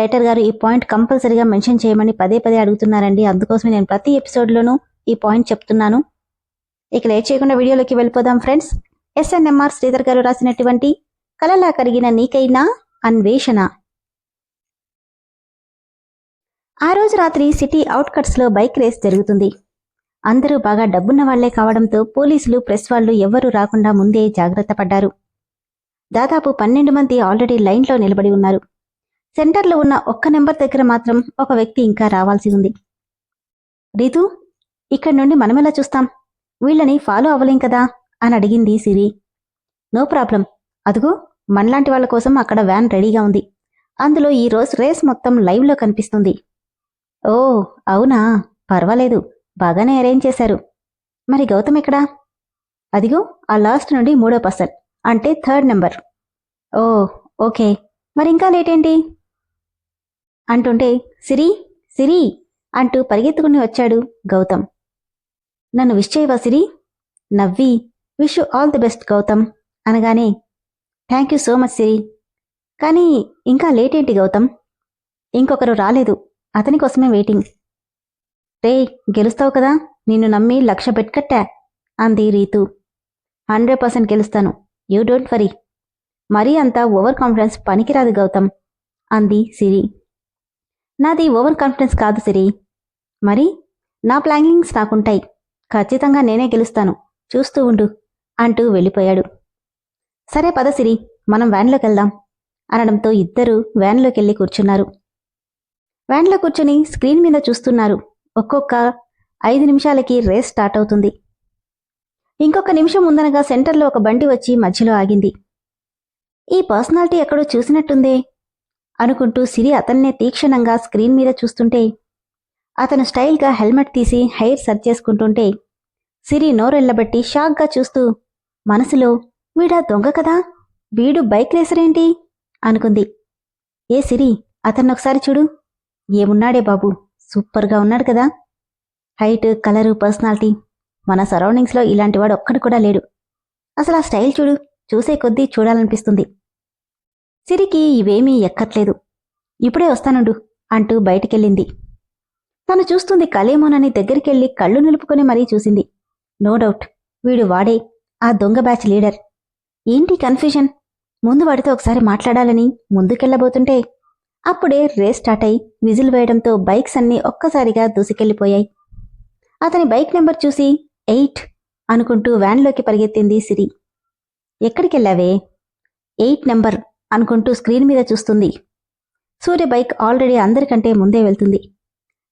Writer గారు ఈ point కంపల్సరీగా మెన్షన్ చేయమని పదే పదే అడుగుతున్నారండి. అందుకోసమే నేను ప్రతి ఎపిసోడ్లోనూ ఈ పాయింట్ చెప్తున్నాను. ఇక లేట్ చేయకుండా వీడియోలోకి వెళ్ళిపోదాం ఫ్రెండ్స్. ఎస్ఎన్ఎంఆర్ శ్రీధర్ గారు రాసినటువంటి కలలా కరిగిన నీకైనా అన్వేషణ. ఆ రోజు రాత్రి సిటీ అవుట్కట్స్లో బైక్ రేస్ జరుగుతుంది. అందరూ బాగా డబ్బున్న వాళ్ళే కావడంతో పోలీసులు ప్రెస్ వాళ్ళు ఎవ్వరూ రాకుండా ముందే జాగ్రత్త పడ్డారు. దాదాపు పన్నెండు మంది ఆల్రెడీ లైన్లో నిలబడి ఉన్నారు. సెంటర్లో ఉన్న ఒక్క నెంబర్ దగ్గర మాత్రం ఒక వ్యక్తి ఇంకా రావాల్సి ఉంది. రీతు ఇక్కడి నుండి మనమెలా చూస్తాం? వీళ్ళని ఫాలో అవ్వలేం కదా? అని అడిగింది సిరి. No problem. అదుగో మనలాంటి వాళ్ళ కోసం అక్కడ వ్యాన్ రెడీగా ఉంది. అందులో ఈ రోజు రేస్ మొత్తం లైవ్లో కనిపిస్తుంది. ఓ అవునా? పర్వాలేదు. బాగానే అరేంజ్ చేశారు. మరి గౌతమ్ ఎక్కడా? అదిగో ఆ లాస్ట్ నుండి మూడో పర్సన్ అంటే థర్డ్ నెంబర్. ఓ ఓకే. మరి ఇంకా లేట్ ఏంటి? అంటుంటే సిరి సిరి అంటూ పరిగెత్తుకుని వచ్చాడు గౌతమ్. నన్ను విష్ చేయవా సిరి? నవ్వి wish all the best Gautam అనగానే thank you so much Siri. కానీ ఇంకా లేట్ ఏంటి గౌతమ్? ఇంకొకరు రాలేదు అతని కోసమే వెయిటింగ్. రే గెలుస్తావు కదా నిన్ను నమ్మి లక్ష పెట్టుకట్టా అంది రీతు. హండ్రెడ్ పర్సెంట్ గెలుస్తాను యూ డోంట్ వరీ. మరీ అంత ఓవర్ కాన్ఫిడెన్స్ పనికిరాదు గౌతమ్ అంది సిరి. నాది ఓవర్ కాన్ఫిడెన్స్ కాదు సిరి. మరి? నా ప్లానింగ్స్ నాకుంటాయి. ఖచ్చితంగా నేనే గెలుస్తాను. చూస్తూ ఉండు అంటూ వెళ్ళిపోయాడు. సరే పద సిరి మనం వ్యాన్లోకి వెళ్దాం అనడంతో ఇద్దరూ వ్యాన్లోకి వెళ్ళి కూర్చున్నారు. వ్యాన్లో కూర్చుని స్క్రీన్ మీద చూస్తున్నారు. ఒక్కొక్క ఐదు నిమిషాలకి రేస్ స్టార్ట్ అవుతుంది. ఇంకొక నిమిషం ఉందనగా సెంటర్లో ఒక బండి వచ్చి మధ్యలో ఆగింది. ఈ పర్సనాలిటీ ఎక్కడో చూసినట్టుందే. అనుకుంటూ సిరి అతన్నే తీక్షణంగా స్క్రీన్ మీద చూస్తుంటే అతను స్టైల్గా హెల్మెట్ తీసి హెయిర్ సర్చ్ చేసుకుంటుంటే సిరి నోరెళ్ళబట్టి షాక్గా చూస్తూ మనసులో వీడా దొంగ కదా? వీడు బైక్ రేసరేంటి అనుకుంది. ఏ సిరి అతన్నొకసారి చూడు. ఏమున్నాడే బాబు? సూపర్గా ఉన్నాడు కదా. Height colour personality. మన సరౌండింగ్స్లో ఇలాంటివాడు ఒక్కడు కూడా లేడు. అసలు ఆ స్టైల్ చూడు. చూసే కొద్దీ చూడాలనిపిస్తుంది. సిరికి ఇవేమీ ఎక్కట్లేదు. ఇప్పుడే వస్తానుండు అంటూ బయటికెళ్ళింది. తను చూస్తుంది కలేమోనని దగ్గరికెళ్ళి కళ్ళు నిలుపుకొని మరీ చూసింది. నో డౌట్ వీడు వాడే ఆ దొంగ బ్యాచ్ లీడర్. ఏంటి కన్ఫ్యూజన్? ముందు వాడితో ఒకసారి మాట్లాడాలని ముందుకెళ్ళబోతుంటే అప్పుడే రేస్ స్టార్ట్ అయి విజిల్ వేయడంతో బైక్స్ అన్నీ ఒక్కసారిగా దూసుకెళ్ళిపోయాయి అతని బైక్ నెంబర్ చూసి ఎయిట్ అనుకుంటూ వ్యాన్లోకి పరిగెత్తింది సిరి. ఎక్కడికెళ్ళావే? ఎయిట్ నెంబర్ అనుకుంటూ స్క్రీన్ మీద చూస్తుంది. సూర్య బైక్ ఆల్రెడీ అందరికంటే ముందే వెళ్తుంది.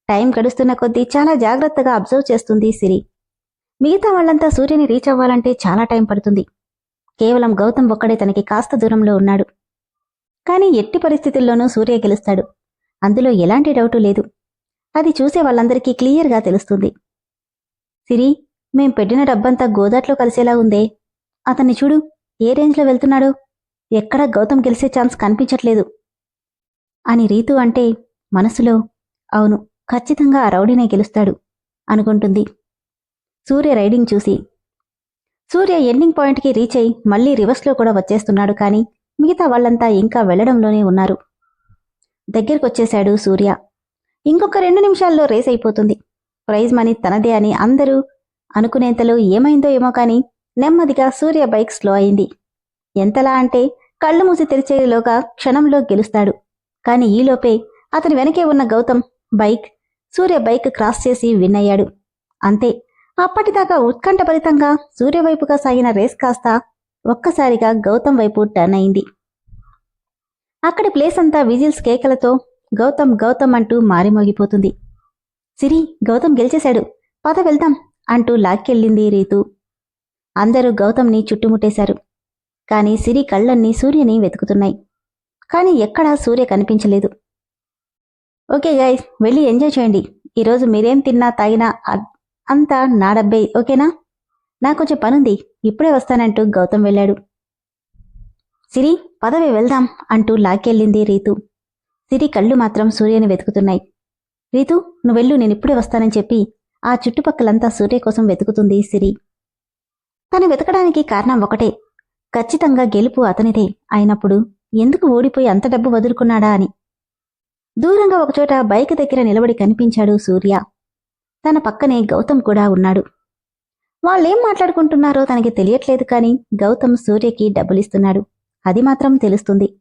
టైం గడుస్తున్న కొద్దీ చాలా జాగ్రత్తగా అబ్జర్వ్ చేస్తుంది సిరి. మిగతా వాళ్ళంతా సూర్యని రీచ్ అవ్వాలంటే చాలా టైం పడుతుంది. కేవలం గౌతమ్ ఒక్కడే తనకి కాస్త దూరంలో ఉన్నాడు. కానీ ఎట్టి పరిస్థితుల్లోనూ సూర్య గెలుస్తాడు. అందులో ఎలాంటి డౌటు లేదు. అది చూసే వాళ్ళందరికీ క్లియర్గా తెలుస్తుంది. సిరి మేం పెట్టిన డబ్బంతా గోదాట్లో కలిసేలా ఉందే. అతన్ని చూడు ఏ రేంజ్లో వెళ్తున్నాడో. ఎక్కడా గౌతమ్ గెలిచే ఛాన్స్ కనిపించట్లేదు. అని రీతు అంటే మనసులో అవును ఖచ్చితంగా ఆ రౌడీనే గెలుస్తాడు అనుకుంటుంది. సూర్య రైడింగ్ చూసి సూర్య ఎండింగ్ పాయింట్కి రీచ్ అయి మళ్ళీ రివర్స్లో కూడా వచ్చేస్తున్నాడు కానీ మిగతా వాళ్ళంతా ఇంకా వెళ్ళడంలోనే ఉన్నారు. దగ్గరకొచ్చేశాడు సూర్య. ఇంకొక రెండు నిమిషాల్లో రేస్ అయిపోతుంది. ప్రైజ్ మనీ తనదే అని అందరూ అనుకునేంతలో ఏమైందో ఏమో కానీ నెమ్మదిగా సూర్య బైక్ స్లో అయింది. ఎంతలా అంటే కళ్ళు మూసి తెరిచేలోగా క్షణంలో గెలుస్తాడు. కాని ఈలోపే అతని వెనకే ఉన్న Gautam bike Surya bike cross చేసి విన్ అయ్యాడు. అంతే అప్పటిదాకా ఉత్కంఠభరితంగా సూర్య వైపుగా సాగిన రేస్ కాస్త ఒక్కసారిగా గౌతమ్ వైపు టర్న్ అయింది. అక్కడి ప్లేస్ అంతా విజిల్స్ కేకలతో గౌతమ్ గౌతమ్ అంటూ మారిమోగిపోతుంది. సిరి గౌతమ్ గెలిచేశాడు. పద వెళ్దాం అంటూ లాక్కెళ్ళింది రీతు. అందరూ గౌతమ్ని చుట్టుముట్టేశారు. కాని సిరి కళ్ళన్నీ సూర్యని వెతుకుతున్నాయి. కాని ఎక్కడా సూర్య కనిపించలేదు. ఓకే గైస్ వెళ్ళి ఎంజాయ్ చేయండి. ఈరోజు మీరేం తిన్నా తాగినా అంతా నా డబ్బే ఓకేనా? నాకు కొంచెం పనుంది. ఇప్పుడే వస్తానంటూ గౌతమ్ వెళ్ళాడు. సిరి పదవి వెళ్దాం అంటూ లాక్కెళ్ళింది రీతు. సిరి కళ్ళు మాత్రం సూర్యని వెతుకుతున్నాయి. రీతు నువ్వెళ్ళు నేను ఇప్పుడే వస్తానని చెప్పి ఆ చుట్టుపక్కలంతా సూర్య కోసం వెతుకుతుంది సిరి. తను వెతకడానికి కారణం ఒకటే. ఖచ్చితంగా గెలుపు అతనిదే. అయినప్పుడు ఎందుకు ఓడిపోయి అంత డబ్బు వదులుకున్నాడా అని. దూరంగా ఒకచోట బైక్ దగ్గర నిలబడి కనిపించాడు సూర్య. తన పక్కనే గౌతమ్ కూడా ఉన్నాడు. వాళ్ళేం మాట్లాడుకుంటున్నారో తనకి తెలియట్లేదు కాని గౌతమ్ సూర్యకి డబ్బులిస్తున్నాడు. అది మాత్రం తెలుస్తుంది.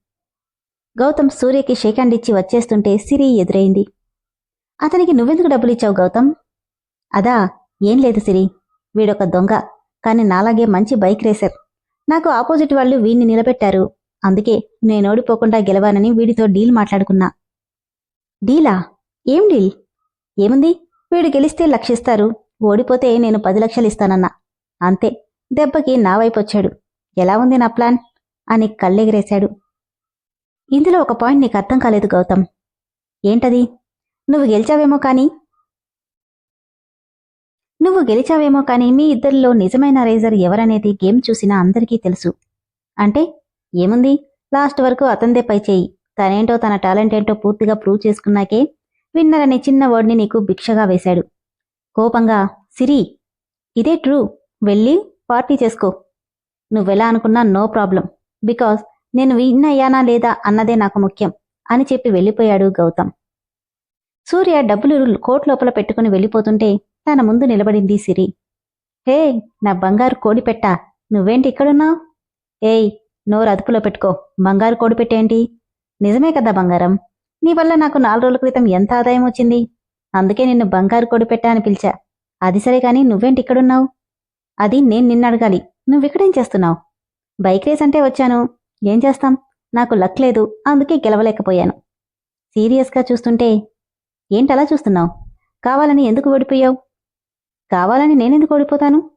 గౌతమ్ సూర్యకి షేక్ హ్యాండ్ ఇచ్చి వచ్చేస్తుంటే సిరి ఎదురైంది. అతనికి నువ్వెందుకు డబ్బులిచ్చావు గౌతమ్? అదా ఏం లేదు సిరి. వీడొక దొంగ కాని నాలాగే మంచి బైక్ రేసర్. నాకు ఆపోజిట్ వాళ్ళు వీణ్ణి నిలబెట్టారు. అందుకే నేను ఓడిపోకుండా గెలవానని వీడితో డీల్ మాట్లాడుకున్నా. డీలా? ఏం డీల్? ఏముంది? వీడు గెలిస్తే లక్షిస్తారు. ఓడిపోతే నేను పది లక్షలు ఇస్తానన్నా. అంతే. దెబ్బకి నా వైపు వచ్చాడు. ఎలా ఉంది నా ప్లాన్? అని కళ్ళెగిరేశాడు. ఇందులో ఒక పాయింట్ నీకు అర్థం కాలేదు గౌతమ్. ఏంటది? నువ్వు గెలిచావేమో కానీ నువ్వు గెలిచావేమో కానీ మీ ఇద్దరిలో నిజమైన రైజర్ ఎవరనేది గేమ్ చూసినా అందరికీ తెలుసు. అంటే ఏముంది? లాస్ట్ వరకు అతందే పై చేయి. తనేంటో తన టాలెంట్ ఏంటో పూర్తిగా ప్రూవ్ చేసుకున్నాకే విన్నర్ అనే చిన్న వర్డ్ని నీకు భిక్షగా వేశాడు. కోపంగా సిరి ఇదే ట్రూ. వెళ్ళి పార్టీ చేసుకో. నువ్వెలా అనుకున్నా నో ప్రాబ్లం. బికాస్ నేను విన్ అయ్యానా లేదా అన్నదే నాకు ముఖ్యం అని చెప్పి వెళ్ళిపోయాడు గౌతమ్. సూర్య డబ్బులు కోట్ లోపల పెట్టుకుని వెళ్ళిపోతుంటే తన ముందు నిలబడింది సిరి. హే నా బంగారు కోడి పెట్టా నువ్వేంటి ఇక్కడున్నావు? ఏయ్ నోరు అదుపులో పెట్టుకో. బంగారు కోడి పెట్టేంటి నిజమే కదా బంగారం. నీ వల్ల నాకు నాలుగు రోజుల క్రితం ఎంత ఆదాయం వచ్చింది? అందుకే నిన్ను బంగారు కోడిపెట్ట అని పిలిచా. అది సరే కాని నువ్వేంటి ఇక్కడున్నావు? అది నేను నిన్ను అడగాలి. నువ్విక్కడేం చేస్తున్నావు? బైక్ రేస్ అంటే వచ్చాను. ఏం చేస్తాం? నాకు లక్ లేదు. అందుకే గెలవలేకపోయాను. సీరియస్గా చూస్తుంటే ఏంటలా చూస్తున్నావు? కావాలని ఎందుకు ఓడిపోయావు? కావాలని నేనెందుకు ఓడిపోతాను?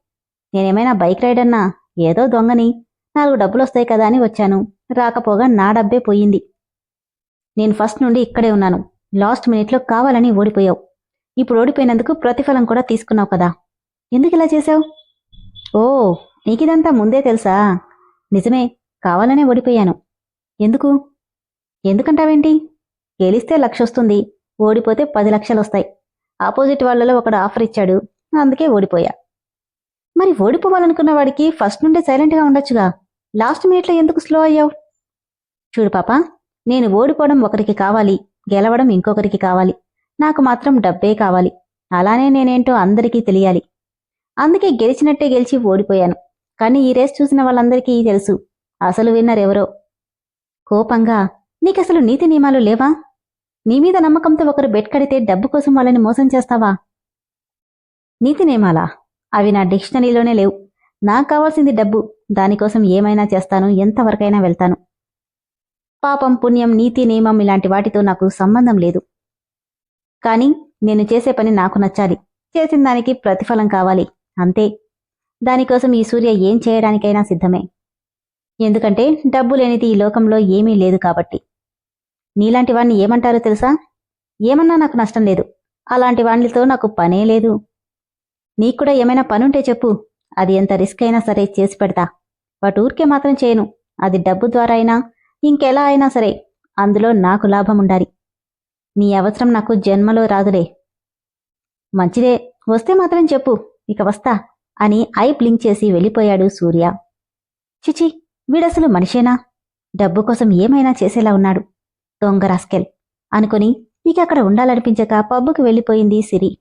నేనేమైనా బైక్ రైడన్నా? ఏదో దొంగని. నాలుగు డబ్బులు వస్తాయి కదా అని వచ్చాను. రాకపోగా నా డబ్బే పోయింది. నేను ఫస్ట్ నుండి ఇక్కడే ఉన్నాను. లాస్ట్ మినిట్లో కావాలని ఓడిపోయావు. ఇప్పుడు ఓడిపోయినందుకు ప్రతిఫలం కూడా తీసుకున్నావు కదా. ఎందుకు ఇలా చేశావు? ఓ నీకిదంతా ముందే తెలుసా? నిజమే కావాలనే ఓడిపోయాను. ఎందుకు? ఎందుకంటావేంటి? గెలిస్తే లక్ష వస్తుంది ఓడిపోతే పది లక్షలు వస్తాయి ఆపోజిట్ వాళ్ళలో ఒకడు ఆఫర్ ఇచ్చాడు. అందుకే ఓడిపోయా. మరి ఓడిపోవాలనుకున్న వాడికి ఫస్ట్ నుండే సైలెంట్గా ఉండొచ్చుగా. లాస్ట్ మినిట్లో ఎందుకు స్లో అయ్యావు? చూడు పాప నేను ఓడిపోవడం ఒకరికి కావాలి గెలవడం ఇంకొకరికి కావాలి. నాకు మాత్రం డబ్బే కావాలి. అలానే నేనేంటో అందరికీ తెలియాలి. అందుకే గెలిచినట్టే గెలిచి ఓడిపోయాను. కానీ ఈ రేస్ చూసిన వాళ్ళందరికీ తెలుసు అసలు విన్నర్ ఎవరో. కోపంగా నీకసలు నీతి నియమాలు లేవా? నీ మీద నమ్మకంతో ఒకరు బెట్ కడితే డబ్బు కోసం వాళ్ళని మోసం చేస్తావా? నీతి నియమాలా అవి నా డిక్షనరీలోనే లేవు. నాకు కావాల్సింది డబ్బు. దానికోసం ఏమైనా చేస్తాను. ఎంతవరకైనా వెళ్తాను. పాపం పుణ్యం నీతి నియమం ఇలాంటి వాటితో నాకు సంబంధం లేదు. కానీ నేను చేసే పని నాకు నచ్చాలి. చేసిన దానికి ప్రతిఫలం కావాలి. అంతే. దానికోసం ఈ సూర్య ఏం చేయడానికైనా సిద్ధమే. ఎందుకంటే డబ్బు లేనిది ఈ లోకంలో ఏమీ లేదు కాబట్టి. నీలాంటి వాణ్ణి ఏమంటారో తెలుసా? ఏమన్నా నాకు నష్టం లేదు. అలాంటి వాణ్ణితో నాకు పనే లేదు. నీకు కూడా ఏమైనా పనుంటే చెప్పు. అది ఎంత రిస్క్ అయినా సరే చేసి పెడతా. వాటి ఊరికే మాత్రం చేయను. అది డబ్బు ద్వారా అయినా ఇంకెలా అయినా సరే అందులో నాకు లాభం ఉండాలి నీ అవసరం నాకు జన్మలో రాదులే. మంచిదే. వస్తే మాత్రం చెప్పు. ఇక వస్తా అని ఐ బ్లింక్ చేసి వెళ్ళిపోయాడు సూర్య. చిచి వీడసలు మనిషేనా? డబ్బు కోసం ఏమైనా చేసేలా ఉన్నాడు. దొంగ రాస్కెల్ అనుకుని ఇక అక్కడ ఉండాలనిపించక పబ్బుకు వెళ్ళిపోయింది సిరి.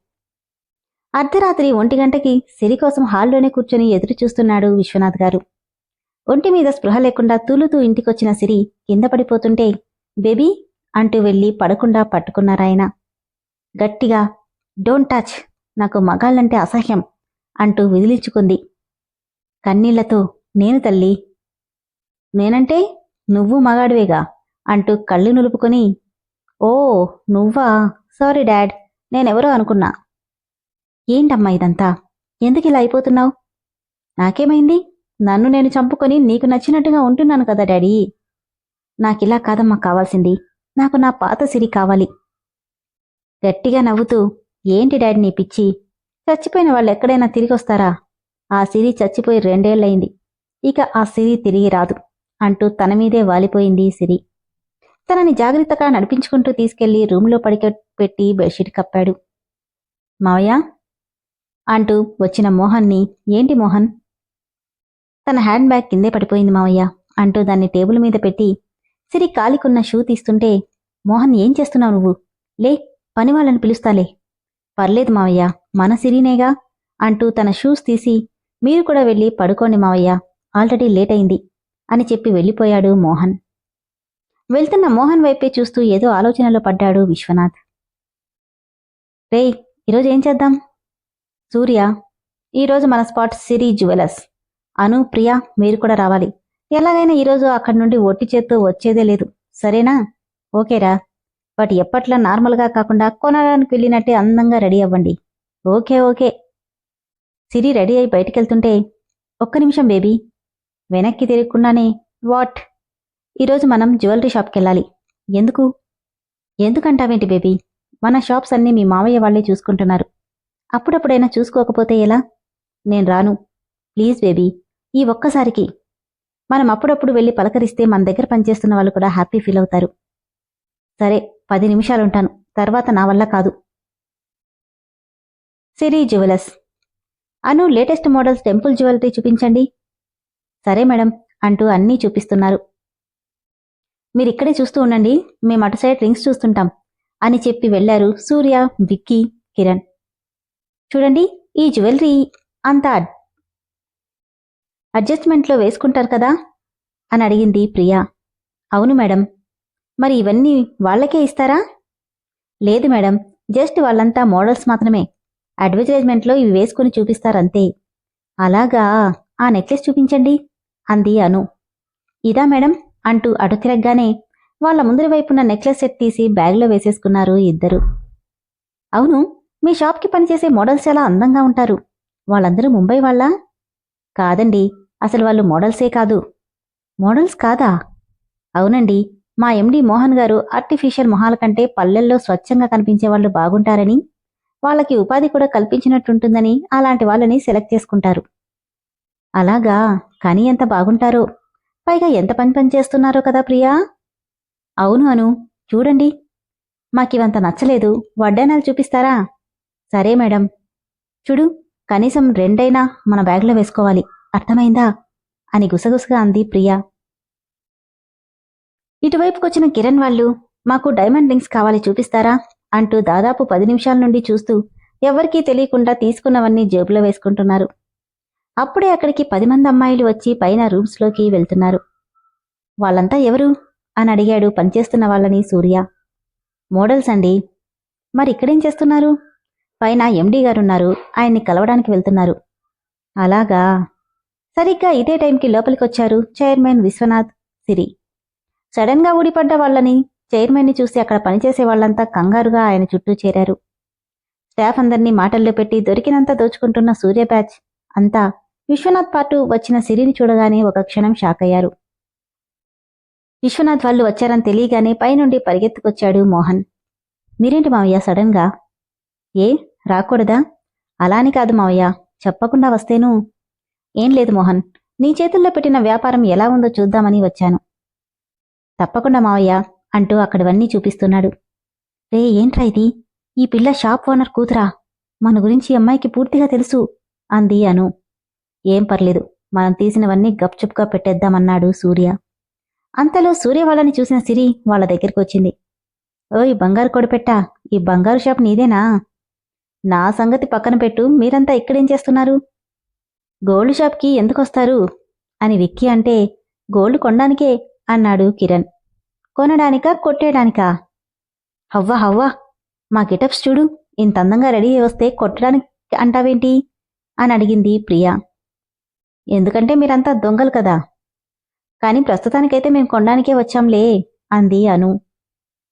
అర్ధరాత్రి ఒంటి గంటకి సిరి కోసం హాల్లోనే కూర్చొని ఎదురు చూస్తున్నాడు విశ్వనాథ్ గారు. ఒంటి మీద స్పృహ లేకుండా తూలుతూ ఇంటికొచ్చిన సిరి కింద పడిపోతుంటే బేబీ అంటూ వెళ్ళి పడకుండా పట్టుకున్నారాయన గట్టిగా డోంట్ టచ్ నాకు మగాళ్ళంటే అసహ్యం అంటూ విదిలించుకుంది. కన్నీళ్ళతో నేను తల్లి. నేనంటే నువ్వు మగాడివేగా అంటూ కళ్ళు నులుపుకొని ఓ నువ్వా? సారీ డాడ్ నేనెవరో అనుకున్నా. ఏంటమ్మా ఇదంతా? ఎందుకిలా అయిపోతున్నావు? నాకేమైంది? నన్ను నేను చంపుకొని నీకు నచ్చినట్టుగా ఉంటున్నాను కదా డాడీ. నాకిలా కాదమ్మా కావాల్సింది. నాకు నా పాత సిరి కావాలి. గట్టిగా నవ్వుతూ ఏంటి డాడీ నీ పిచ్చి? చచ్చిపోయిన వాళ్ళు ఎక్కడైనా తిరిగి వస్తారా ఆ సిరి చచ్చిపోయి రెండేళ్ళయింది ఇక ఆ సిరి తిరిగి రాదు అంటూ తన మీదే వాలిపోయింది సిరి. తనని జాగ్రత్తగా నడిపించుకుంటూ తీసుకెళ్ళి రూంలో పడిక పెట్టి బెడ్షీట్ కప్పాడు. మావయ్య అంటూ వచ్చిన మోహన్ని ఏంటి మోహన్? తన హ్యాండ్ బ్యాగ్ కిందే పడిపోయింది మావయ్య అంటూ దాన్ని టేబుల్ మీద పెట్టి సిరి కాలికున్న షూ తీస్తుంటే మోహన్ ఏం చేస్తున్నావు నువ్వు? లే పని వాళ్ళని పిలుస్తాలే. పర్లేదు మావయ్య మన సిరినేగా అంటూ తన షూస్ తీసి మీరు కూడా వెళ్ళి పడుకోండి మావయ్య ఆల్రెడీ లేట్ అయింది అని చెప్పి వెళ్ళిపోయాడు మోహన్. వెళ్తున్న మోహన్ వైపే చూస్తూ ఏదో ఆలోచనలో పడ్డాడు విశ్వనాథ్. రేయ్ ఈరోజు ఏం చేద్దాం? సూర్య ఈరోజు మన స్పాట్ సిరి జ్యువెలర్స్. అను ప్రియ మీరు కూడా రావాలి. ఎలాగైనా ఈరోజు అక్కడి నుండి ఒట్టి చేత్తో వచ్చేదే లేదు. సరేనా? ఓకేరా. బట్ ఎప్పట్లా నార్మల్గా కాకుండా కొనడానికి వెళ్ళినట్టే అందంగా రెడీ అవ్వండి. Okay okay. సిరి రెడీ అయి బయటికెళ్తుంటే ఒక్క నిమిషం బేబీ వెనక్కి తిరగకుండానే వాట్? ఈరోజు మనం జ్యువెలరీ షాప్కి వెళ్ళాలి ఎందుకు? ఎందుకంటావేంటి బేబీ? మన షాప్స్ అన్నీ మీ మావయ్య వాళ్ళే చూసుకుంటున్నారు. అప్పుడప్పుడైనా చూసుకోకపోతే ఎలా? నేను రాను. ప్లీజ్ బేబీ ఈ ఒక్కసారికి. మనం అప్పుడప్పుడు వెళ్ళి పలకరిస్తే మన దగ్గర పనిచేస్తున్న వాళ్ళు కూడా హ్యాపీ ఫీల్ అవుతారు. సరే పది నిమిషాలుంటాను. తర్వాత నా వల్ల కాదు. Siri jewellers. Anu latest models temple jewellery చూపించండి. సరే మేడం అంటూ అన్నీ చూపిస్తున్నారు. మీరిక్కడే చూస్తూ ఉండండి. మేము అటు సైడ్ రింగ్స్ చూస్తుంటాం. అని చెప్పి వెళ్ళారు సూర్య విక్కీ కిరణ్. చూడండి ఈ జ్యువెలరీ అంత అడ్జస్ట్మెంట్లో వేసుకుంటారు కదా? అని అడిగింది ప్రియా. అవును మేడం. మరి ఇవన్నీ వాళ్ళకే ఇస్తారా? లేదు మేడం. జస్ట్ వాళ్ళంతా మోడల్స్ మాత్రమే. అడ్వర్టైజ్మెంట్లో ఇవి వేసుకుని చూపిస్తారంతే. అలాగా ఆ నెక్లెస్ చూపించండి అంది అను. ఇదా మేడం అంటూ అటు తిరగగానే వాళ్ళ ముందరి వైపున్న నెక్లెస్ సెట్ తీసి బ్యాగ్లో వేసేసుకున్నారు ఇద్దరు. అవును మీ షాప్కి పనిచేసే మోడల్స్ చాలా అందంగా ఉంటారు. వాళ్ళందరూ ముంబై వాళ్ళా? కాదండి అసలు వాళ్ళు మోడల్సే కాదు. మోడల్స్ కాదా? అవునండి మా ఎండి మోహన్ గారు ఆర్టిఫిషియల్ మొహాల కంటే పల్లెల్లో స్వచ్ఛంగా కనిపించే వాళ్ళు బాగుంటారని వాళ్ళకి ఉపాధి కూడా కల్పించినట్టుంటుందని అలాంటి వాళ్ళని సెలెక్ట్ చేసుకుంటారు. అలాగా కానీ ఎంత బాగుంటారో. పైగా ఎంత పని పని చేస్తున్నారో కదా ప్రియా? అవును అను చూడండి. మాకివంత నచ్చలేదు. వడ్డానాలు చూపిస్తారా? సరే మేడం. చూడు కనీసం రెండైనా మన బ్యాగ్లో వేసుకోవాలి. అర్థమైందా? అని గుసగుసగా అంది ప్రియా. ఇటువైపుకొచ్చిన కిరణ్ వాళ్ళు మాకు డైమండ్ రింగ్స్ కావాలి చూపిస్తారా? అంటూ దాదాపు పది నిమిషాల నుండి చూస్తూ ఎవ్వరికీ తెలియకుండా తీసుకున్నవన్నీ జేబులో వేసుకుంటున్నారు. అప్పుడే అక్కడికి పది మంది అమ్మాయిలు వచ్చి పైన రూమ్స్లోకి వెళ్తున్నారు. వాళ్ళంతా ఎవరు? అని అడిగాడు పనిచేస్తున్న వాళ్ళని సూర్య. మోడల్స్ అండి. మరి ఇక్కడేం చేస్తున్నారు? పైన ఎండీ గారున్నారు. ఆయన్ని కలవడానికి వెళ్తున్నారు. అలాగా? సరిగ్గా ఇదే టైంకి లోపలికొచ్చారు చైర్మన్ విశ్వనాథ్ సిరి. సడన్గా ఊడిపడ్డ వాళ్ళని చైర్మన్ని చూసి అక్కడ పనిచేసే వాళ్ళంతా కంగారుగా ఆయన చుట్టూ చేరారు. స్టాఫ్ అందరినీ మాటల్లో పెట్టి దొరికినంత దోచుకుంటున్న సూర్య బ్యాచ్ అంతా విశ్వనాథ్ పాటు వచ్చిన సిరిని చూడగానే ఒక క్షణం షాక్ అయ్యారు. విశ్వనాథ్ వాళ్ళు వచ్చారని తెలియగానే పైనుండి పరిగెత్తుకొచ్చాడు మోహన్. మీరేంటి మావయ్య సడన్గా? ఏ? రాకూడదా? అలాని కాదు మావయ్య చెప్పకుండా వస్తేను. ఏం లేదు మోహన్ నీ చేతుల్లో పెట్టిన వ్యాపారం ఎలా ఉందో చూద్దామని వచ్చాను. తప్పకుండా మావయ్య అంటూ అక్కడివన్నీ చూపిస్తున్నాడు. రే ఏంట్రా ఇది? ఈ పిల్ల షాప్ ఓనర్ కూతురా? మన గురించి అమ్మాయికి పూర్తిగా తెలుసు అంది అను. ఏం పర్లేదు మనం తీసినవన్నీ గప్చుప్గా పెట్టేద్దామన్నాడు సూర్య. అంతలో సూర్య వాళ్ళని చూసిన సిరి వాళ్ళ దగ్గరికి వచ్చింది ఓయ్ బంగారు కొడిపెట్టా ఈ బంగారు షాప్ నీదేనా? నా సంగతి పక్కన పెట్టు మీరంతా ఇక్కడేం చేస్తున్నారు? గోల్డ్ షాప్కి ఎందుకొస్తారు? అని విక్కీ అంటే గోల్డ్ కొనడానికే అన్నాడు కిరణ్. కొనడానికా కొట్టేయడానికా? హవ్వా హవ్వా మా గెటప్స్ చూడు ఇంత అందంగా రెడీ వస్తే కొట్టడానికి అంటావేంటి? అని అడిగింది ప్రియా. ఎందుకంటే మీరంతా దొంగలు కదా. కానీ ప్రస్తుతానికైతే మేము కొనడానికే వచ్చాంలే అంది అను.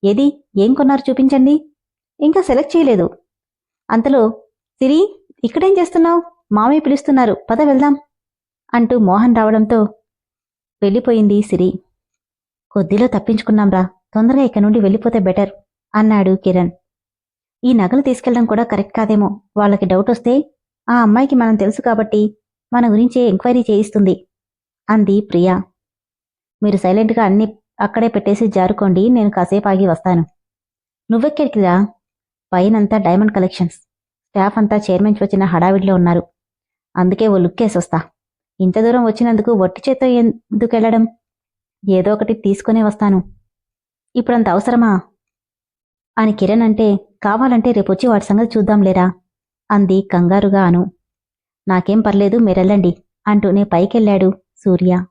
ఏది? ఏం కొన్నారు చూపించండి. ఇంకా సెలెక్ట్ చేయలేదు. అంతలో సిరి ఇక్కడేం చేస్తున్నావు? మామయ్య పిలుస్తున్నారు. పద వెళ్దాం అంటూ మోహన్ రావడంతో వెళ్ళిపోయింది సిరి. కొద్దిలో తప్పించుకున్నాంరా తొందరగా ఇక్కడ నుండి వెళ్ళిపోతే బెటర్ అన్నాడు కిరణ్. ఈ నగలు తీసుకెళ్ళడం కూడా కరెక్ట్ కాదేమో. వాళ్ళకి డౌట్ వస్తే ఆ అమ్మాయికి మనం తెలుసు కాబట్టి మన గురించి ఎంక్వైరీ చేయిస్తుంది అంది ప్రియా. మీరు సైలెంట్గా అన్ని అక్కడే పెట్టేసి జారుకోండి. నేను కాసేపు ఆగి వస్తాను. నువ్వెక్కడికిరా పైనంతా డైమండ్ కలెక్షన్స్. స్టాఫ్ అంతా చైర్మన్ వచ్చిన హడావిడిలో ఉన్నారు. అందుకే ఓ లుక్కేసి వస్తా ఇంత దూరం వచ్చినందుకు వట్టి చేత్తో ఎందుకు వెళ్ళడం? ఏదో ఒకటి తీసుకునే వస్తాను. ఇప్పుడంత అవసరమా? అని కిరణ్ అంటే కావాలంటే రేపొచ్చి వాటి సంగతి చూద్దాంలేరా అంది కంగారుగా అను. నాకేం పర్లేదు మీరెళ్ళండి అంటూనే పైకెళ్ళాడు సూర్య.